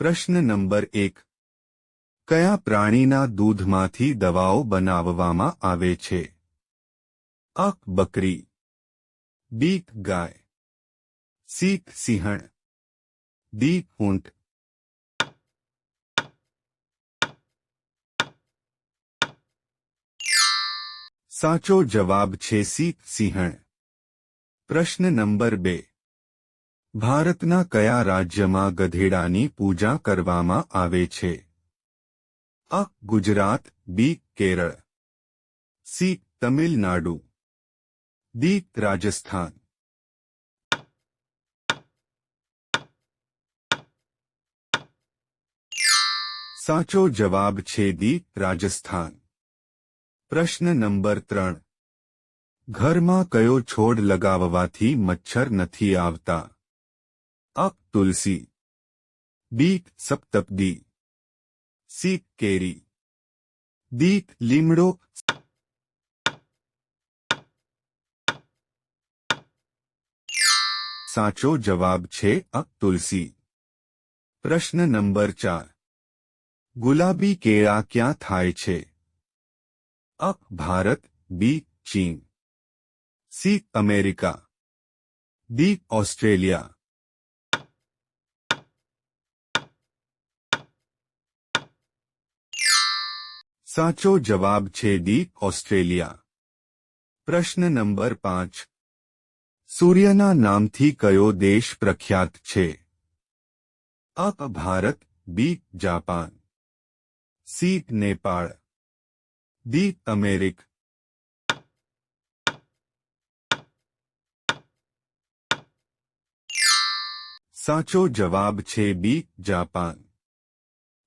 પ્રશ્ન નંબર એક કયા પ્રાણીના દૂધમાંથી દવાઓ બનાવવામાં આવે છે અ બકરી બી ગાય સી સિંહણ દી ઊંટ સાચો જવાબ છે સી સિંહણ પ્રશ્ન નંબર બે ભારતના કયા રાજ્યમાં ગધેડાની પૂજા કરવામાં આવે છે? A, Gujarat, B, Kerala. C, Tamil Nadu. D Rajasthan. સાચો જવાબ છે દી રાજસ્થાન. પ્રશ્ન નંબર ત્રણ. ઘરમાં કયો છોડ લગાવવાથી મચ્છર નથી આવતા? અ તુલસી બી સપ્તપદી સી કેરી દી લીમડો સાચો જવાબ છે અ તુલસી પ્રશ્ન નંબર ચાર ગુલાબી કેળા ક્યાં થાય છે અ ભારત બી ચીન સી અમેરિકા દી ઓસ્ટ્રેલિયા સાચો જવાબ છે દી ઓસ્ટ્રેલિયા પ્રશ્ન નંબર પાંચ સૂર્યના નામથી કયો દેશ પ્રખ્યાત છે A Bharat B Japan C Nepal D America સાચો જવાબ છે બી જાપાન